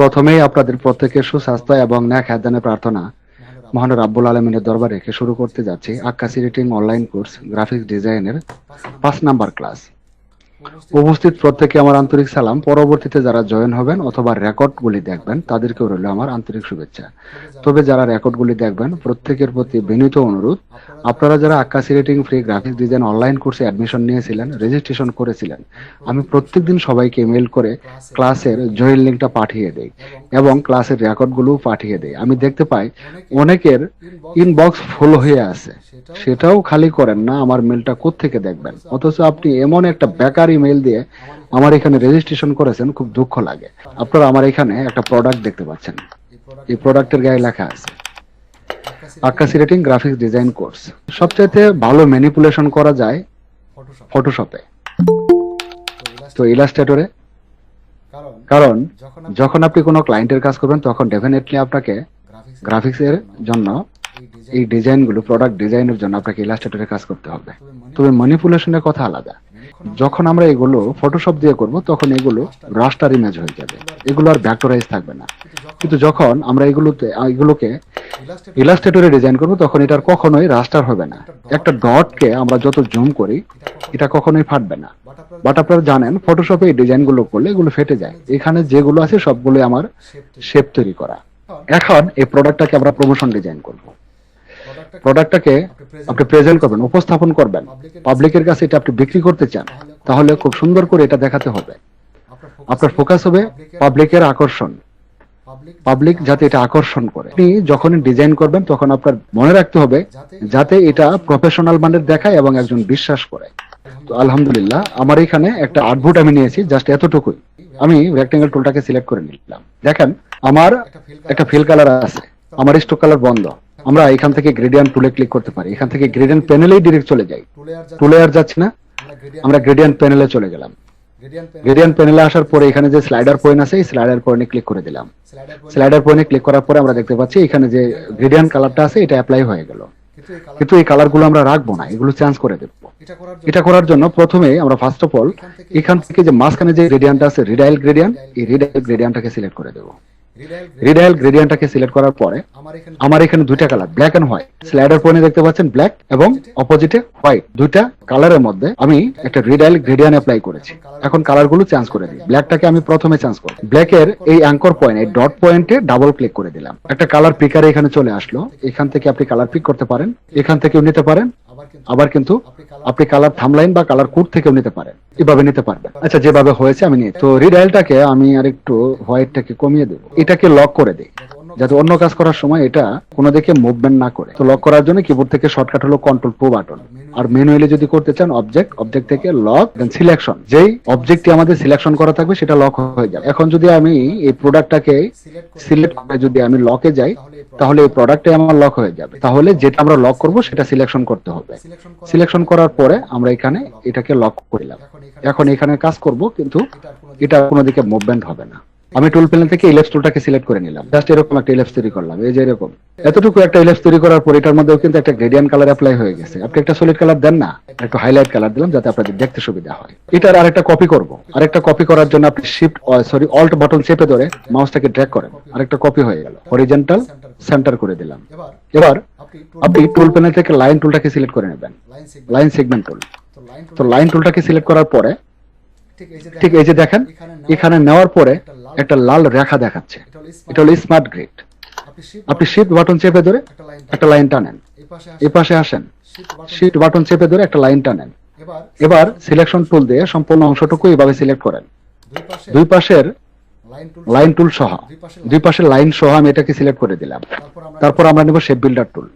প্রথমেই আপনাদের প্রত্যেকের সুস্বাস্থ্য এবং ন্যাক হাদানের প্রার্থনা। মহান রাব্বুল আলমিনের দরবারে শুরু করতে যাচ্ছি। আক্কাসি রেটিং অনলাইন কোর্স, গ্রাফিক্স ডিজাইনের পাঁচ নাম্বার ক্লাস। উপস্থিত প্রত্যেকে আমার আন্তরিক সালাম। পরবর্তীতে যারা জয়েন হবেন অথবা রেকর্ডগুলি দেখবেন, তাদেরকেও রইল আমার আন্তরিক শুভেচ্ছা। তবে যারা রেকর্ডগুলি দেখবেন, প্রত্যেকের প্রতি বিনীত অনুরোধ, আপনারা যারা আক্কাসি রেটিং ফ্রি গ্রাফিক্স ডিজাইন অনলাইন কোর্সে অ্যাডমিশন নিয়েছিলেন রেজিস্ট্রেশন করেছিলেন, আমি প্রত্যেকদিন সবাইকে মেল করে ক্লাসের জয়েন লিঙ্কটা পাঠিয়ে দেই এবং ক্লাসের রেকর্ডগুলোও পাঠিয়ে দেই। আমি দেখতে পাই অনেকের ইনবক্স ফুল হয়ে আছে। সেটাও খালি করেন না, আমার মেলটা থেকে দেখবেন? অথচ আপনি এমন একটা বেকার ইমেল দিয়ে আমার এখানে রেজিস্ট্রেশন করেছেন, খুব দুঃখ লাগে। আপনারা আমার এখানে একটা প্রোডাক্ট দেখতে পাচ্ছেন। এই প্রোডাক্টের গায়ে লেখা আছে, আকাশি রেটিং গ্রাফিক্স ডিজাইন কোর্স সবচাইতে ভালো ম্যানিপুলেশন করা যায় ফটোশপে তো ইলাস্ট্রেটরে কারণ, যখন আপনি কোনো ক্লায়েন্টের কাজ করবেন, তখন ডেফিনেটলি আপনাকে গ্রাফিক্সের জন্য এই ডিজাইনগুলো প্রোডাক্ট ডিজাইনের জন্য আপনাকে ইলাস্ট্রেটরে কাজ করতে হবে। তবে ম্যানিপুলেশনের কথা আলাদা। যখন আমরা এগুলো ফটোশপ দিয়ে করব, তখন এগুলো রাস্টার ইমেজ হয়ে যাবে। এগুলো আর ভ্যাক্টরাইজ থাকবে না। কিন্তু যখন আমরা এগুলোতে এগুলোকে ইলাস্ট্রেটরে ডিজাইন করব, তখন এটার কখনোই রাস্টার হবে না। একটা ডটকে আমরা যত জুম করি, এটা কখনোই ফাটবে না। বাট আপনারা জানেন ফটোশপে এই ডিজাইনগুলো করলে এগুলো ফেটে যায়। এখানে যেগুলো আছে সবগুলো আমার শেপ তৈরি করা। এখন এই প্রোডাক্টটাকে আমরা প্রমোশন ডিজাইন করব। প্রোডাক্টটাকে আপনি প্রেজেন্ট করবেন উপস্থাপন করবেন। পাবলিকের কাছে এটা আপনি বিক্রি করতে চান তাহলে খুব সুন্দর করে এটা দেখাতে হবে। আপনার ফোকাস হবে পাবলিকের আকর্ষণ। পাবলিক যাতে এটা আকর্ষণ করে। আপনি যখন ডিজাইন করবেন তখন আপনার মনে রাখতে হবে যাতে এটা প্রফেশনাল মানের দেখায় এবং একজন বিশ্বাস করে। তো আলহামদুলিল্লাহ আমার এখানে একটা আউটপুট আমি নিয়েছি জাস্ট এতটুকুই। আমি রেক্টেঙ্গেল টুলটাকে সিলেক্ট করে নিলাম। দেখেন আমার একটা ফিল কালার আছে। আমার স্টোক কালার বন্ধ। আমরা এখান থেকে গ্রেডিয়ান্ট টুলে ক্লিক করতে পারি। এখান থেকে গ্রেডিয়ান্ট প্যানেলেই ডিরেক্ট চলে যাই টুলে আর যাচ্ছি না। আমরা গ্রেডিয়ান্ট প্যানেলে চলে গেলাম। গ্রেডিয়ান্ট প্যানেলে আসার পরে এখানে যে স্লাইডার পয়েন্ট আছে এই স্লাইডার পয়েন্টে ক্লিক করে দিলাম। স্লাইডার পয়েন্টে ক্লিক করার পরে আমরা দেখতে পাচ্ছি এখানে যে গ্রেডিয়ান্ট কালারটা আছে। এটা অ্যাপ্লাই হয়ে গেল। কিন্তু এই কালারগুলো আমরা রাখব না এগুলো চেঞ্জ করে দেবো। এটা করার জন্য প্রথমে আমরা ফার্স্ট অফ অল এখান থেকে যে মাঝখানে যে গ্রেডিয়ান্ট আছে রিডাইল গ্রেডিয়ান এই রিডাইল গ্রেডিয়ান্টটাকে সিলেক্ট করে দেবো। রিডাইল গ্রেডিয়ান্টটাকে সিলেক্ট করার পরে আমার এখানে দুইটা colour black and white slider পয়েন্টে দেখতে পাচ্ছেন ব্ল্যাক এবং অপোজিটে হোয়াইট দুইটা কালারের মধ্যে আমি একটা রিডাইল গ্রেডিয়ান্ট অ্যাপ্লাই করেছি। এখন কালারগুলো চেঞ্জ করে দিই। ব্ল্যাকটাকে আমি প্রথমে চেঞ্জ করি। ব্ল্যাকের এই অ্যাঙ্কর পয়েন্ট এই ডট পয়েন্টে ডাবল ক্লিক করে দিলাম। একটা কালার পিকারে এখানে চলে আসলো। এখান থেকে আপনি কালার পিক করতে পারেন। এখান থেকেও নিতে পারেন। আবার কিন্তু আপনি কালার থামলাইন বা কালার কোড থেকেও নিতে পারেন। এভাবে নিতে পারবেন। আচ্ছা। যেভাবে হয়েছে আমি নিয়ে। তো রিডাইলটাকে আমি আর একটু হোয়াইটটাকে কমিয়ে দেবো। এটাকে লক করে দিই। যাতে অন্য কাজ করার সময় এটা কোনো দিকে মুভমেন্ট না করে। তো লক করার জন্য কিবোর্ড থেকে শর্টকাট হলো কন্ট্রোল প্রো বাটন আর ম্যানুয়ালি যদি করতে চান অবজেক্ট অবজেক্ট থেকে লক দেন সিলেকশন যেই অবজেক্টটি আমাদের সিলেকশন করা থাকবে সেটা লক হয়ে যাবে। এখন যদি আমি এই প্রোডাক্টটাকে সিলেক্ট করে যদি আমি লকে যাই তাহলে এই প্রোডাক্টে আমার লক হয়ে যাবে। তাহলে যেটা আমরা লক করব, সেটা সিলেকশন করতে হবে। সিলেকশন করার পরে আমরা এখানে এটাকে লক করলাম। এখন এখানে কাজ করব, কিন্তু এটা কোনো দিকে মুভমেন্ট হবে না। আমি টুল প্যানেল থেকে ইলেপস টুলটাকে সিলেক্ট করে নিলাম। জাস্ট এরকম একটা ইলেপস তৈরি করলাম, এই যে এরকম। এতটুকু একটা ইলেপস তৈরি করার পর এটার মধ্যেও কিন্তু একটা গ্রেডিয়ান্ট কালার অ্যাপ্লাই হয়ে গেছে। আপনি একটা সলিড কালার দেন না, একটু হাইলাইট কালার দিলাম যাতে আপনাদের দেখতে সুবিধা হয়। এটার আরেকটা কপি করব। আরেকটা কপি করার জন্য আপনি শিফট সরি অল্ট বাটন চেপে ধরে মাউসটাকে ড্র্যাগ করেন। আরেকটা কপি হয়ে গেল। হরিজেন্টাল সেন্টার করে দিলাম। এবার আপনি টুল প্যানেল থেকে লাইন টুলটাকে সিলেক্ট করে নেবেন। লাইন সেগমেন্ট টুল তো লাইন টুলটাকে সিলেক্ট করার পরে, ঠিক এই যে দেখেন, এখানে নেওয়ার পরে একটা লাল রেখা দেখাচ্ছে। এটা হলো স্মার্ট গ্রিড আপনি শিফট বাটন চেপে ধরে একটা লাইন টানেন। এই পাশে আসেন। শিফট বাটন চেপে ধরে একটা লাইন টানেন। এবার সিলেকশন টুল দিয়ে সম্পূর্ণ অংশটুকু এইভাবে সিলেক্ট করেন। দুই পাশের লাইন টুল সহ। দুই পাশের লাইন সহ আমি এটাকে সিলেক্ট করে দিলাম। তারপর আমরা নেব shape builder tool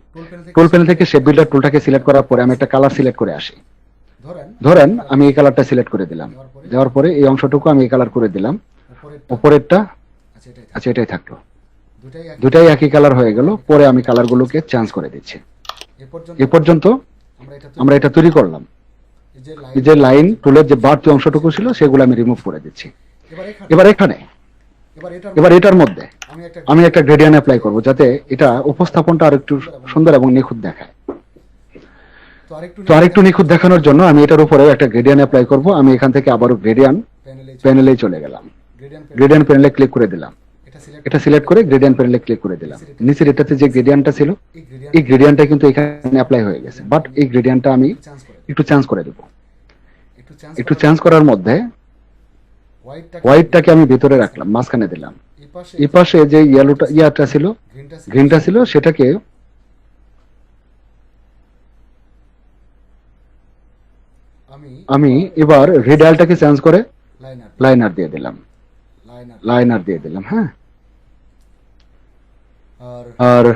tool panel থেকে শেপ বিল্ডার টুলটাকে সিলেক্ট করার পরে আমি একটা কালার সিলেক্ট করে আসি। ধরেন। আমি এই কালারটা সিলেক্ট করে দিলাম। দেওয়ার পরে এই অংশটুকু আমি এই কালার করে দিলাম। উপরেরটা? আচ্ছা এটাই থাকল। দুটাই একই কালার হয়ে গেল পরে আমি কালারগুলোকে চেঞ্জ করে দিচ্ছি। এ পর্যন্ত? আমরা এটা তৈরি করলাম। যে লাইন টুলের যে বাড়তি অংশটুকু ছিল সেগুলো আমি রিমুভ করে দিচ্ছি। এবার এখানে? এবার এটার মধ্যে? আমি একটা গ্রেডিয়ান অ্যাপ্লাই করব যাতে এটা উপস্থাপনটা আর একটু সুন্দর এবং নিখুঁত দেখায়। তো আরেকটু নিখুঁত দেখানোর জন্য আমি এটার উপরে একটা গ্রেডিয়ান অ্যাপ্লাই করব। আমি এখান থেকে আবারও গ্রেডিয়ান প্যানেলে চলে গেলাম। গ্রেডিয়ান প্যানেলে ক্লিক করে দিলাম। এটা সিলেক্ট করে গ্রেডিয়েন্ট প্যানেলে ক্লিক করে দিলাম। নিচের এটাতে যে গ্রেডিয়েন্টটা ছিল এই গ্রেডিয়েন্টটা কিন্তু এখানে অ্যাপ্লাই হয়ে গেছে। বাট এই গ্রেডিয়েন্টটা আমি একটু চেঞ্জ করে দেব। একটু চেঞ্জ করার মধ্যে হোয়াইটটাকে আমি ভিতরে রাখলাম মাঝখানে দিলাম। এই পাশে যে ইয়েলোটা ইয়াটা ছিল গ্রিনটা ছিল। সেটাকে আমি এবার রেড আলটাকে চেঞ্জ করে লাইনার দিয়ে দিলাম। লাইনার দিয়ে দিলাম হ্যাঁ? আর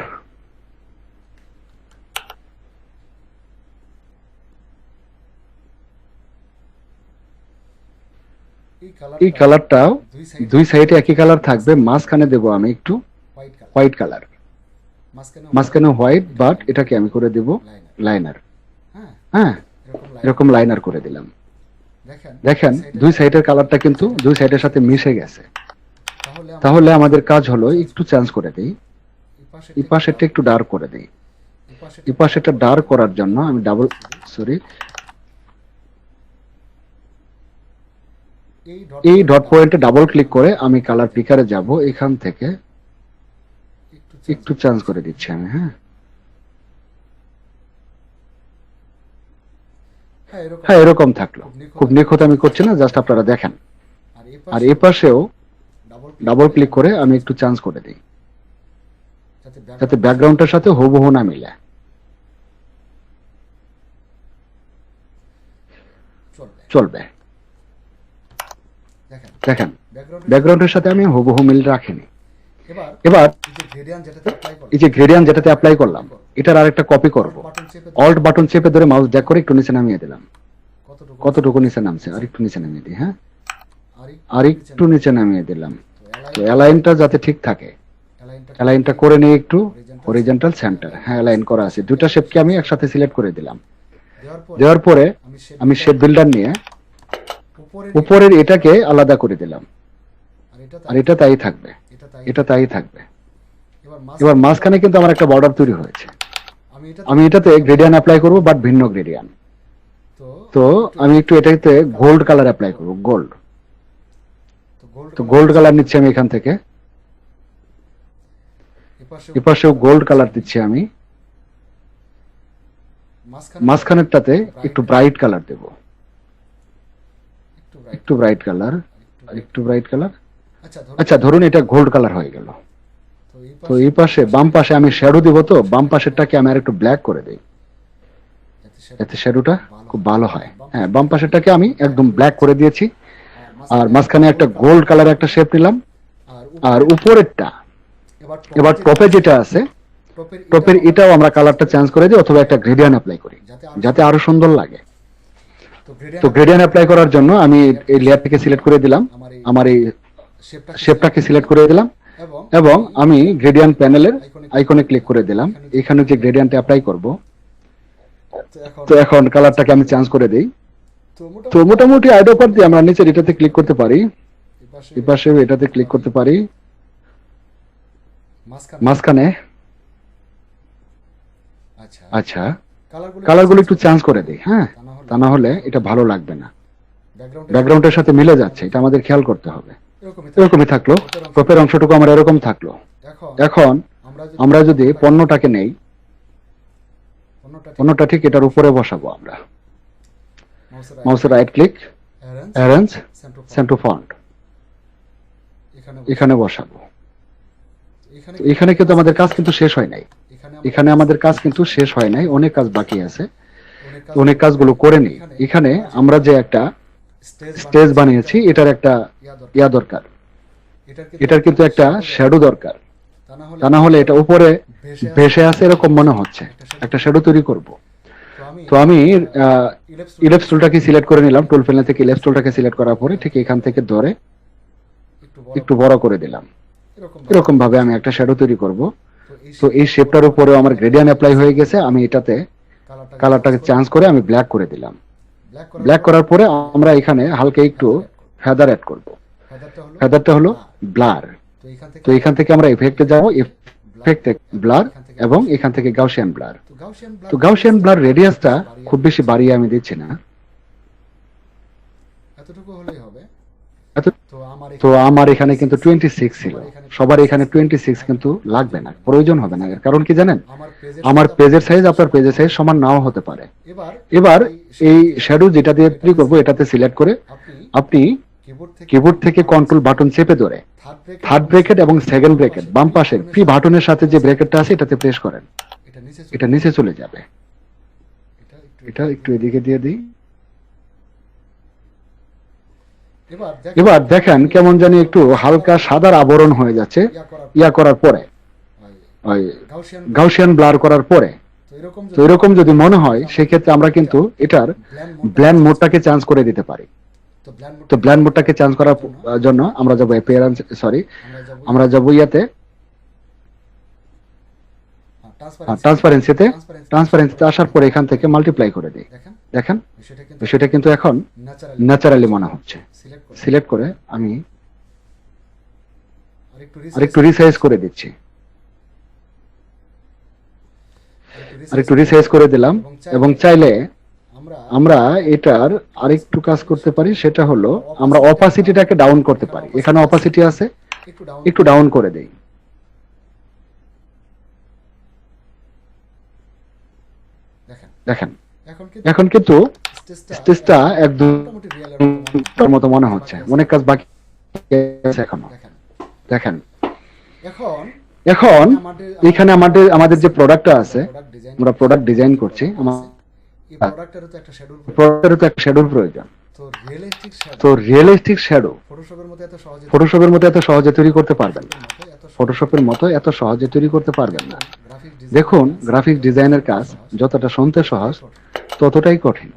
এই কালারটাও দুই সাইডে একই কালার থাকবে মাঝখানে দেবো আমি একটু হোয়াইট কালার মাঝখানে হোয়াইট বাট এটাকে আমি করে দেব লাইনার হ্যাঁ এরকম লাইনার করে দিলাম। দেখেন দুই সাইডের কালারটা কিন্তু দুই সাইডের সাথে মিশে গেছে। তাহলে আমাদের কাজ হলো একটু চেঞ্জ করে দিই। এই পাশেরটা একটু ডার্ক করে দিই। এই পাশেরটা ডার্ক করার জন্য আমি ডাবল সরি এই ডট পয়েন্টে ডাবল ক্লিক করে আমি কালার পিকারে যাব এখান থেকে একটু চেঞ্জ করে দিচ্ছি আমি হ্যাঁ। হ্যাঁ এরকম থাকল। খুব নিখুঁত। আমি করছি না জাস্ট আপনারা দেখেন। আর এই পাশেও ডাবল ক্লিক করে আমি একটু চেঞ্জ করে দিই। যাতে ব্যাকগ্রাউন্ডের সাথে হুবহু না মিলে। চলবে। দেখেন ব্যাকগ্রাউন্ডের সাথে আমি হুবহু মিল রাখিনি। এবার, এই যে গ্রেডিয়ান যেটাতে অ্যাপ্লাই করলাম, এটার আরেকটা কপি করব। অল্ট বাটন চেপে ধরে মাউস ড্যাগ করে একটু নিচে নামিয়ে দিলাম। কতটুকু নিচে নামছে? আর একটু নিচে নামিয়ে দিই হ্যাঁ? আর একটু নিচে নামিয়ে দিলাম। তো অ্যালাইনটা যাতে ঠিক থাকে। অ্যালাইনটা করে নিয়ে একটু হরিজেন্টাল সেন্টার হ্যাঁ অ্যালাইন করা আছে। দুটা শেপকে আমি একসাথে সিলেক্ট করে দিলাম। দেওয়ার পরে আমি শেপ বিল্ডার নিয়ে উপরের এটাকে আলাদা করে দিলাম। আর এটা তাই থাকবে। এটা তাই থাকবে। এবার মাঝখানে কিন্তু আমার একটা বর্ডার তৈরি হয়েছে। আমি এটাতে গ্রেডিয়ান অ্যাপ্লাই করব বাট ভিন্ন গ্রেডিয়ান তো আমি একটু এটাতে গোল্ড কালার অ্যাপ্লাই করব গোল্ড তো গোল্ড কালার নিচ্ছি আমি এখান থেকে। এপাশেও গোল্ড কালার দিচ্ছি আমি। মাঝখানেরটাতে একটু ব্রাইট কালার দেব। একটু ব্রাইট কালার একটু ব্রাইট কালার আচ্ছা ধরুন এটা গোল্ড কালার হয়ে গেল। তো এই পাশে বাম পাশে আমি শ্যাডো দিব তো বাম পাশেরটাকে আমি আর একটু ব্ল্যাক করে দিই। এতে শ্যাডোটা খুব ভালো হয়। হ্যাঁ বাম পাশেরটাকে আমি একদম ব্ল্যাক করে দিয়েছি। আর মাঝখানে একটা গোল্ড কালার একটা শেপ নিলাম। আর উপরেরটা। এবার টপে যেটা আছে টপের এটাও আমরা কালারটা চেঞ্জ করে দিই অথবা একটা গ্রেডিয়ান অ্যাপ্লাই করি যাতে আরও সুন্দর লাগে। তো গ্রেডিয়ান অ্যাপ্লাই করার জন্য আমি এই লেয়ার থেকে সিলেক্ট করে দিলাম। আমার এই শেপটাকে সিলেক্ট করে দিলাম। এবং আমি গ্রেডিয়ান প্যানেলের আইকনে ক্লিক করে দিলাম। এখানে যে গ্রেডিয়ানটা অ্যাপ্লাই করব তো এখন কালারটাকে আমি চেঞ্জ করে দেই। তো মোটামুটি আইডো পার দিয়ে আমরা নিচের এটাতে ক্লিক করতে পারি। এই পাশে এটাতে ক্লিক করতে পারি। মাঝখানে। আচ্ছা। কালারগুলো একটু চেঞ্জ করে দিই হ্যাঁ? তা না হলে এটা ভালো লাগবে না। ব্যাকগ্রাউন্ডের সাথে মিলে যাচ্ছে এটা আমাদের খেয়াল করতে হবে। এরকমই থাকল। টপের অংশটুকু আমার এরকম থাকল। এখন আমরা যদি পণ্যটাকে নেই পণ্যটা ঠিক এটার উপরে বসাবো আমরা। মাউসের right click arrange send to front এখানে বসাবো। এখানে কিন্তু আমাদের কাজ কিন্তু শেষ হয় নাই। এখানে আমাদের কাজ কিন্তু শেষ হয় নাই অনেক কাজ বাকি আছে। অনেক কাজগুলো করে নিই। এখানে আমরা যে একটা স্টেজ বানিয়েছি। এটার একটা ইয়া দরকার। এটার কিন্তু একটা শ্যাডো দরকার। তা না হলে এটা উপরে ভেসে আছে এরকম মনে হচ্ছে। একটা শ্যাডো তৈরি করব। তো আমি ইলেপস টুলটাকে সিলেক্ট করে নিলাম টুল প্যানেল থেকে ইলেপস টুলটাকে সিলেক্ট করার পরে ঠিক এখান থেকে ধরে একটু বড় করে দিলাম। এরকম ভাবে। আমি একটা শ্যাডো তৈরি করব। তো এই শেপটার উপরেও আমার গ্রেডিয়ান অ্যাপ্লাই হয়ে গেছে আমি এটাতে কালারটাকে চেঞ্জ করে আমি ব্ল্যাক করে দিলাম। ব্ল্যাক করার পরে আমরা এখানে হালকা একটু ফেদার অ্যাড করব। ফেদারটা হলো ব্লার তো এখান থেকে আমরা এফেক্টে যাব এফেক্টে ব্লার এবং এখান থেকে গাউসিয়ান ব্লার। তো গাউসিয়ান ব্লার রেডিয়াসটা খুব বেশি বাড়িয়ে আমি দিচ্ছি না। এতটুকু হলেই হবে। তো আমার এখানে কিন্তু টোয়েন্টি সিক্স ছিল। সবার এখানে টোয়েন্টি সিক্স কিন্তু লাগবে না প্রয়োজন হবে না। কারণ কি জানেন? আমার পেজের সাইজ আপনার পেজের সাইজ সমান নাও হতে পারে। এবার এই শ্যাডো যেটা দিয়ে তৈরি করব এটাতে সিলেক্ট করে আপনি কিবোর্ড থেকে কন্ট্রোল বাটন চেপে ধরে থার্ড ব্রেকেট এবং সেকেন্ড ব্রেকেট বাম পাশে পি বাটনের সাথে যে ব্রেকেটটা আছে এটাতে প্রেস করেন। এটা নিচে চলে যাবে। এটা একটু এদিকে দিয়ে দিই। এবার দেখেন কেমন জানি একটু হালকা সাদার আবরণ হয়ে যাচ্ছে। ইয়া করার পরে। গাউসিয়ান ব্লার করার পরে। তো এরকম যদি মনে হয় সেক্ষেত্রে আমরা কিন্তু এটার ব্ল্যান্ড ব্ল্যান্ড মোডটাকে চান্স করে দিতে পারি। তো তো মোডটাকে চান্স করার জন্য আমরা যাব অ্যাপিয়ারেন্স সরি আমরা যাব ইয়াতে। ট্রান্সপারেন্সিতে ট্রান্সপারেন্সিতে আসার পরে এখান থেকে মাল্টিপ্লাই করে দিই। দেখেন। দেখেন সেটা কিন্তু তো সেটা কিন্তু এখন ন্যাচারালি মনে হচ্ছে। সিলেক্ট করে। আমি আরেকটু রিসাইজ করে দিচ্ছি। আরেকটু রিসাইজ করে দিলাম এবং চাইলে আমরা এটার আরেকটু কাজ করতে পারি সেটা হলো আমরা অপাসিটিটাকে ডাউন করতে পারি। এখানে অপাসিটি আছে একটু ডাউন করে দেই। দেখেন। দেখেন। এখন কিন্তু স্টেজটা একদম মতো মনে হচ্ছে। অনেক কাজ বাকি আছে এখনও। দেখেন। এখন এখন এখানে আমাদের আমাদের যে প্রোডাক্টটা আছে আমরা প্রোডাক্ট ডিজাইন করছি। এই প্রোডাক্টেরও তো একটা শ্যাডোর প্রোডাক্টেরও তো একটা শ্যাডোর প্রয়োজন। তো রিয়েলিস্টিক শ্যাডো তো রিয়েলিস্টিক শ্যাডো ফটোশপের মতো এত সহজে তৈরি করতে পারবেন না। ফটোশপের মতো এত সহজে তৈরি করতে পারবেন না। দেখুন গ্রাফিক ডিজাইনের কাজ যতটা শুনতে সহজ ততটাই কঠিন।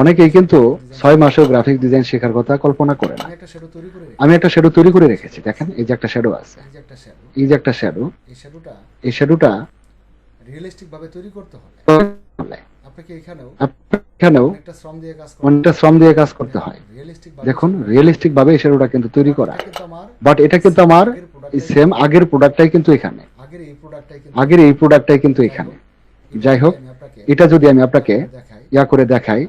অনেকেই কিন্তু ছয় মাসেও গ্রাফিক ডিজাইন শেখার কথা কল্পনা করে না। আমি একটা শ্যাডো তৈরি করে রেখেছি। আমি একটা শ্যাডো তৈরি করে রেখেছি। দেখেন এই যে একটা শ্যাডো আছে। এই যে একটা শ্যাডো এই যে একটা শ্যাডো এই শ্যাডোটা রিয়েলিস্টিক ভাবে তৈরি করতে হলে আপনাকে এখানেও এখানেও একটা শ্রম দিয়ে কাজ করতে অনেকটা শ্রম দিয়ে কাজ করতে হয়। দেখুন রিয়েলিস্টিক ভাবে শ্যাডোটা কিন্তু তৈরি করা। বাট এটা কিন্তু আমার সেম আগের প্রোডাক্টটাই কিন্তু এখানে। আগের এই প্রোডাক্টটাই কিন্তু আগের এই প্রোডাক্টটাই কিন্তু এখানে। যাই হোক এটা যদি আমি আপনাকে ইয়া করে দেখাই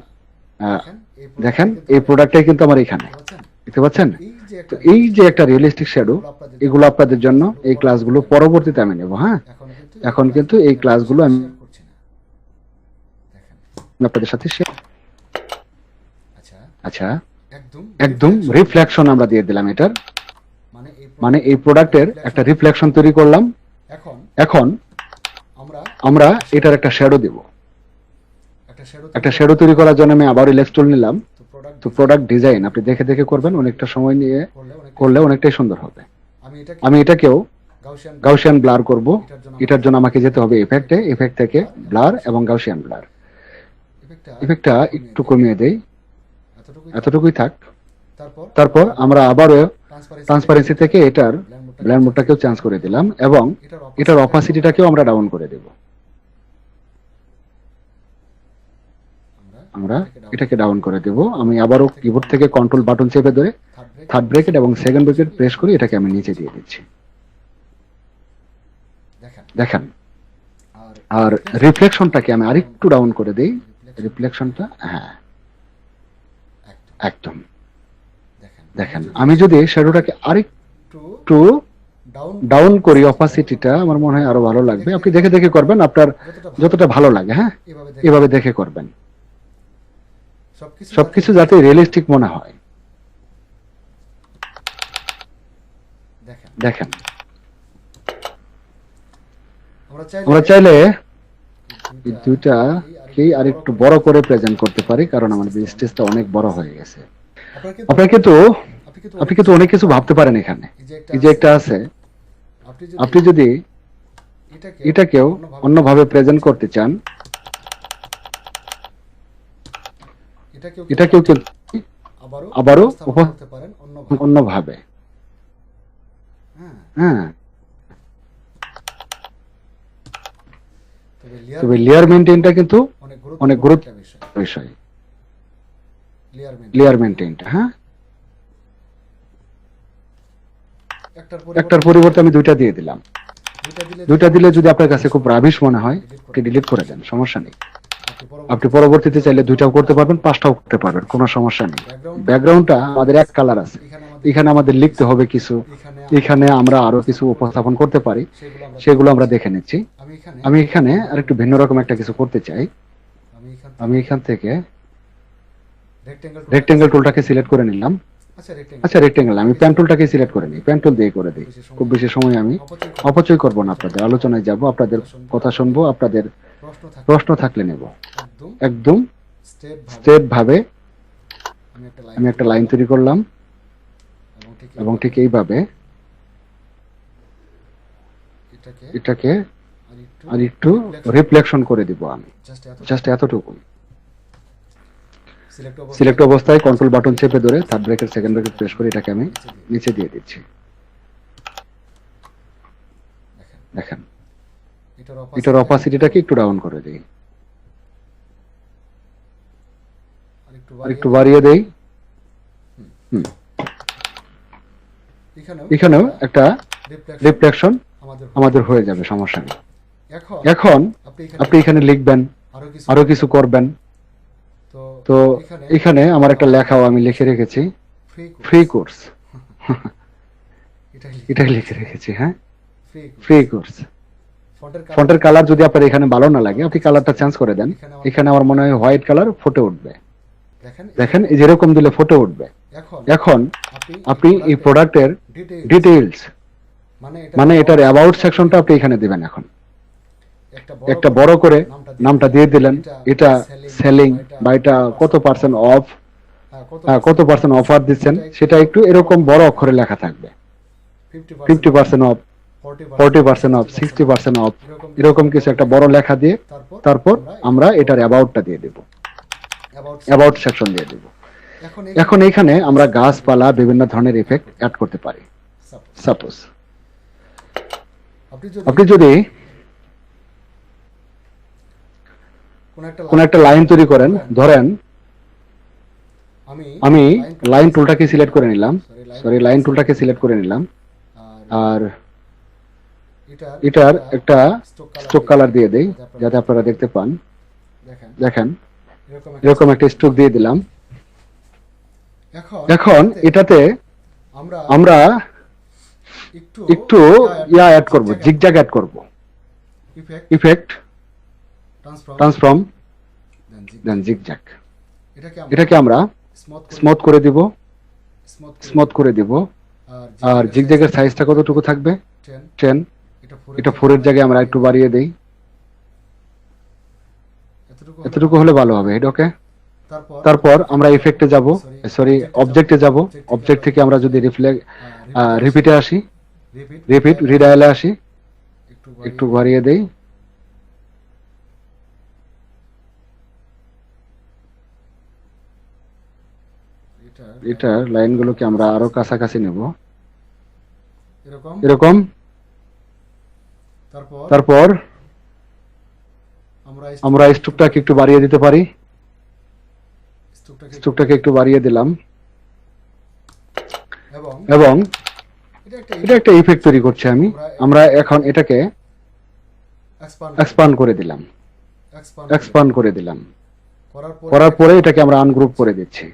দেখেন এই প্রোডাক্টটাই কিন্তু আমার এখানে। পাচ্ছেন? দেখতে পাচ্ছেন? এই যে তো এই যে একটা রিয়েলিস্টিক শ্যাডো এগুলো আপনাদের জন্য এই ক্লাসগুলো পরবর্তীতে আমি নেব হ্যাঁ? এখন কিন্তু এই ক্লাসগুলো আমি আপনাদের সাথে শেয়ার আচ্ছা। আচ্ছা। একদম একদম রিফ্লেকশন আমরা দিয়ে দিলাম এটার। মানে এই মানে প্রোডাক্টের একটা রিফ্লেকশন তৈরি করলাম। এখন এখন আমরা আমরা এটার একটা শ্যাডো দেব। একটা শ্যাডো তৈরি করার জন্য আমি আবার ইলেক্স টুল নিলাম। তো প্রোডাক্ট ডিজাইন আপনি দেখে দেখে করবেন অনেকটা সময় নিয়ে করলে অনেকটাই সুন্দর হবে। আমি এটাকেও গাউসিয়ান গাউসিয়ান ব্লার করব। এটার জন্য আমাকে যেতে হবে এফেক্টে এফেক্ট থেকে ব্লার এবং গাউসিয়ান ব্লার। ইফেক্টটা একটু কমিয়ে দেই। এতটুকুই থাক। তারপর? আমরা আবারও ট্রান্সপারেন্সি থেকে এটার ব্ল্যান্ড মোডটাকেও চেঞ্জ করে দিলাম এবং এটার অপাসিটিটাকেও আমরা ডাউন করে দেব। আমরা এটাকে ডাউন করে দেব। আমি আবারও কিবোর্ড থেকে কন্ট্রোল বাটন চেপে ধরে থার্ড ব্রেক ব্রেকেট এবং সেকেন্ড ব্রেকেট প্রেস করে এটাকে আমি নিচে দিয়ে দিচ্ছি। দেখেন। আর রিফ্লেকশনটাকে আমি আরেকটু ডাউন করে দিই। রিফ্লেকশনটা হ্যাঁ। একদম। দেখেন আমি যদি শ্যাডোটাকে আরেকটু ডাউন করি অপাসিটিটা আমার মনে হয় আরও ভালো লাগবে। আপনি দেখে দেখে করবেন আপনার যতটা ভালো লাগে হ্যাঁ? এভাবে দেখে করবেন। সবকিছু যাতে রিয়েলিস্টিক মনে হয়। দেখেন। আমরা চাইলে আমরা দুইটাকেই আর একটু বড় করে প্রেজেন্ট করতে পারি কারণ আমাদের স্টেজটা অনেক বড় হয়ে গেছে। আপনার কিন্তু আপনি কিন্তু অনেক কিছু ভাবতে পারেন এখানে। এই যে একটা আছে। আপনি যদি এটাকেও অন্যভাবে প্রেজেন্ট করতে চান এটাকেও কিন্তু আবারও অন্যভাবে। হ্যাঁ। হ্যাঁ। তবে লেয়ার তবে লেয়ার মেনটেনটা কিন্তু অনেক গুরুত্ব- বিষয়। লেয়ার মেন মেনটেনটা হ্যাঁ? একটার পরিবর্তে আমি দুইটা দিয়ে দিলাম। দুইটা দিলে যদি আপনার কাছে খুব রাবিশ মনে হয় ডিলিট করে দেন। সমস্যা নেই। আপনি পরবর্তীতে চাইলে দুইটাও করতে পারবেন পাঁচটাও করতে পারবেন কোনো সমস্যা নেই। ব্যাকগ্রাউন্ডটা আমাদের এক কালার আছে। এখানে আমাদের লিখতে হবে কিছু। এখানে আমরা আরও কিছু উপস্থাপন করতে পারি। সেগুলো আমরা দেখে নিচ্ছি। আমি এখানে আর একটু ভিন্ন রকম একটা কিছু করতে চাই। আমি এখান থেকে রেক্টেঙ্গেল টুলটাকে সিলেক্ট করে নিলাম। আচ্ছা রেক্টেঙ্গেল আচ্ছা আমি প্যান টুলটাকে সিলেক্ট করে নিই। প্যান টুল দিয়ে করে দিই। খুব বেশি সময় আমি অপচয় করব না। আপনাদের। আলোচনায় যাব আপনাদের কথা শুনব আপনাদের প্রশ্ন থাকলে নেব। একদম স্টেপ ভাবে আমি একটা লাইন আমি একটা লাইন তৈরি করলাম। এবং ঠিক এইভাবে এটাকে আর একটু রিফ্লেকশন করে দিব আমি। জাস্ট এতটুকু? সিলেক্ট অবস্থায় কন্ট্রোল বাটন চেপে ধরে থার্ড ব্রেকের সেকেন্ড ব্রেকের প্রেস করে এটাকে আমি নিচে দিয়ে। দিচ্ছি। দেখেন। এটার অপাসিটিটাকে একটু ডাউন করে দিই। একটু বাড়িয়ে দেই। হুম। এখানেও একটা রিফ্লেকশন আমাদের হয়ে যাবে সমস্যা নেই। এখন আপনি এখানে লিখবেন আরও কিছু করবেন। তো এখানে আমার একটা লেখাও আমি লিখে রেখেছি। ফ্রি কোর্স এটা লিখে রেখেছি। হ্যাঁ? ফ্রি কোর্স ফন্টের কালার যদি আপনার এখানে ভালো না লাগে আপনি কালারটা চেঞ্জ করে দেন। এখানে আমার মনে হয় হোয়াইট কালার ফুটে উঠবে। দেখেন। এই যেরকম দিলে ফুটে উঠবে। এখন আপনি এই প্রোডাক্টের ডিটেইলস মানে মানে এটার অ্যাবাউট সেকশনটা আপনি এখানে দিবেন এখন। একটা বড় করে নামটা দিয়ে দিলেন। এটা সেলিং বা এটা কত পার্সেন্ট অফ হ্যাঁ, কত কত পার্সেন্ট অফার দিচ্ছেন? সেটা একটু এরকম বড় অক্ষরে লেখা থাকবে। Fifty percent off forty percent off sixty percent off এরকম কিছু একটা বড় লেখা দিয়ে তারপর আমরা এটার অ্যাবাউটটা দিয়ে দেব। অ্যাবাউট সেকশন দিয়ে দেব। এখন এখন এখানে আমরা গাছপালা বিভিন্ন ধরনের ইফেক্ট অ্যাড করতে পারি। সাপোজ আপনি যদি আপনি যদি কোন একটা লাইন তৈরি করেন ধরেন আমি লাইন টুলটাকে সিলেক্ট করে নিলাম। সরি লাইন টুলটাকে সিলেক্ট করে নিলাম। আর এটার একটা স্ট্রোক কালার দিয়ে দেই যাতে আপনারা দেখতে পান। দেখেন। এরকম একটা- স্ট্রোক দিয়ে দিলাম। এখন এটাতে আমরা একটু একটু ইয়া অ্যাড করব জিগজ্যাগ অ্যাড করব। Effect transform then G then zigzag এটাকে আমরা স্মুথ করে দিব। স্মুথ করে দিব। আর জিগজ্যাগের সাইজটা কতটুকু থাকবে? 10 টেন এটা ফোরের জায়গায় আমরা একটু বাড়িয়ে দেই। এতটুকু হলে ভালো হবে এটা ওকে তারপর? আমরা ইফেক্টে যাব। সরি অবজেক্টে যাব। অবজেক্ট থেকে আমরা যদি রিফ্লেক্ট রিপিটে আসি। রিপিট রিডায়ালে আসি। একটু বাড়িয়ে দেই এটা এটার লাইনগুলোকে আমরা আরও কাছাকাছি নেব। এরকম? এরকম? তারপর? তারপর? আমরা স্ট্রোকটাকে একটু বাড়িয়ে দিতে পারি। স্ট্রোকটাকে একটু বাড়িয়ে দিলাম। এবং? এটা একটা ইফেক্ট তৈরি করছি আমি। আমরা এখন এটাকে এক্সপান্ড করে দিলাম। এক্সপান্ড করে দিলাম। করার পরে এটাকে আমরা আনগ্রুপ করে দিচ্ছি।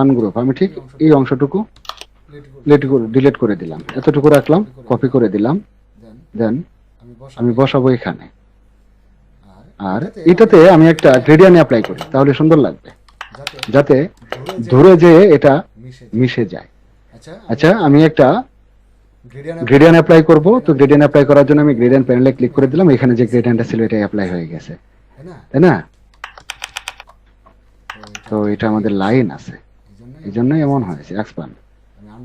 আনগ্রুপ আমি ঠিক এই অংশটুকু লেট ডিলিট করে দিলাম। এতটুকু রাখলাম কপি করে দিলাম দেন আমি বসাবো এখানে। আর এটাতে আমি একটা গ্রেডিয়ান অ্যাপ্লাই করি, তাহলে সুন্দর লাগবে। যাতে ধরে যেয়ে এটা মিশে যায়। আচ্ছা আমি একটা গ্রেডিয়ান অ্যাপ্লাই করব। তো গ্রেডিয়ান অ্যাপ্লাই করার জন্য আমি গ্রেডিয়ান প্যানেলে ক্লিক করে দিলাম। এখানে যে গ্রেডিয়ানটা ছিল এটা অ্যাপ্লাই হয়ে গেছে। তাই না? তো এটা আমাদের লাইন আছে। এই জন্যই এমন হয়েছে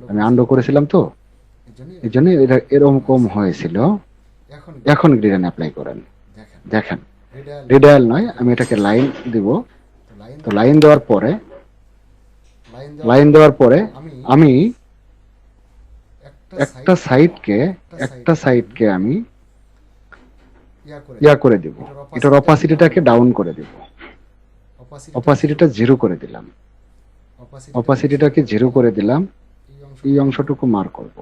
আমি আন্ডো করেছিলাম তো। এই এটা এরকম হয়েছিল। এখন এখন গ্রেডিয়ান অ্যাপ্লাই করেন। দেখেন। রিডায়াল নয় আমি এটাকে লাইন দিব। তো লাইন দেওয়ার পরে লাইন দেওয়ার পরে আমি একটা সাইডকে একটা সাইডকে আমি ইয়া করে দিব। এটার অপাসিটিটাকে ডাউন করে দিব। অপাসিটিটা জিরো করে দিলাম। অপাসিটিটাকে জিরো করে দিলাম? এই অংশটুকু মার করব।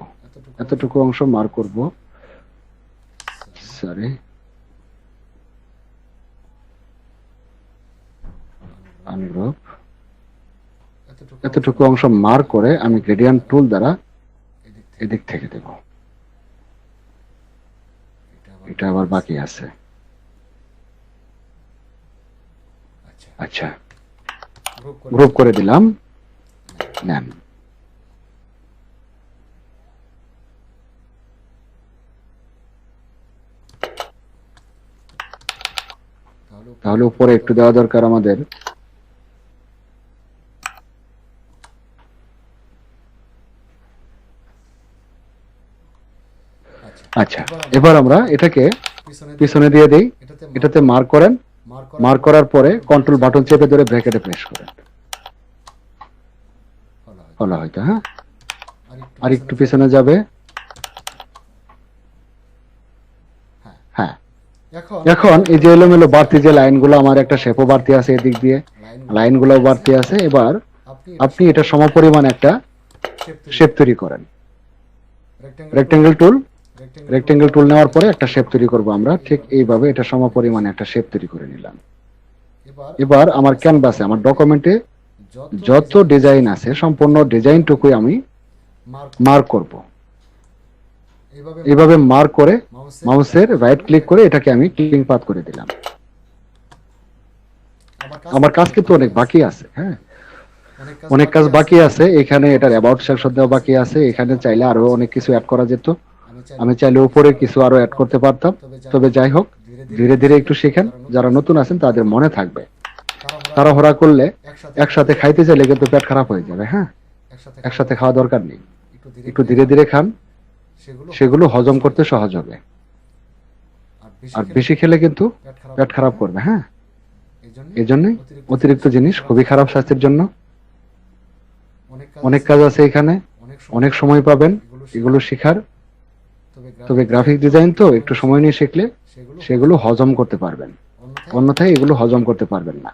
এতটুকু অংশ মার করব। সরি আনগ্রুপ এতটুকু অংশ মার্ক করে আমি গ্রেডিয়েন্ট টুল দ্বারা এদিক থেকে দেব। এটা আবার বাকি আছে। আচ্ছা। আচ্ছা। গ্রুপ করে দিলাম। নেন তাহলে উপরে একটু দেওয়া দরকার আমাদের। আচ্ছা এবার আমরা এটাকে পিছনে দিয়ে দেই। এটাতে মার্ক করেন। মার্ক করার পরে কন্ট্রোল বাটন চেপে ধরে ব্র্যাকেটে প্রেস করেন। হলো হয়তো। হ্যাঁ? আর একটু পিছনে। যাবে? হ্যাঁ। হ্যাঁ। এখন এই যে এলোমেলো বাড়তি যে লাইনগুলো আমার একটা শেপও বাড়তি আছে এদিক দিয়ে। লাইন লাইনগুলো বাড়তি আছে। এবার আপনি এটা সমপরিমাণ একটা শেপ তৈরি করেন। রেক্টেঙ্গেল টুল রেক্টেঙ্গেল টুল নেওয়ার পরে একটা শেপ তৈরি করব আমরা। ঠিক এইভাবে এটা সমপরিমাণে একটা শেপ তৈরি করে নিলাম। এবার আমার ক্যানভাসে আমার ডকুমেন্টে যত ডিজাইন আছে সম্পূর্ণ ডিজাইনটুকুই আমি মার্ক করব। এইভাবে এইভাবে মার্ক করে মাউসের রাইট ক্লিক করে এটাকে আমি ক্লিং পাথ করে দিলাম। আমার কাজ কিন্তু অনেক বাকি আছে হ্যাঁ। অনেক কাজ বাকি আছে। এখানে এটার অ্যাবাউট সেকশন দেওয়া বাকি আছে এখানে চাইলে আরও অনেক কিছু অ্যাড করা যেত। আমি চাইলে উপরে কিছু আরও অ্যাড করতে পারতাম। তবে যাই হোক ধীরে ধীরে একটু শিখেন যারা নতুন আছেন তাদের মনে থাকবে। তারা হরা করলে একসাথে খাইতে চাইলে কিন্তু পেট খারাপ হয়ে যাবে হ্যাঁ? একসাথে খাওয়া দরকার নেই। একটু ধীরে ধীরে খান। সেগুলো হজম করতে সহজ হবে। আর বেশি খেলে কিন্তু পেট খারাপ করবে হ্যাঁ? এই জন্যই অতিরিক্ত জিনিস খুবই খারাপ স্বাস্থ্যের জন্য। অনেক কাজ আছে। এখানে। অনেক সময় পাবেন। এগুলো শেখার। তবে গ্রাফিক ডিজাইন তো একটু সময় নিয়ে শিখলে সেগুলো হজম করতে পারবেন। অন্যথায় এগুলো হজম করতে পারবেন না।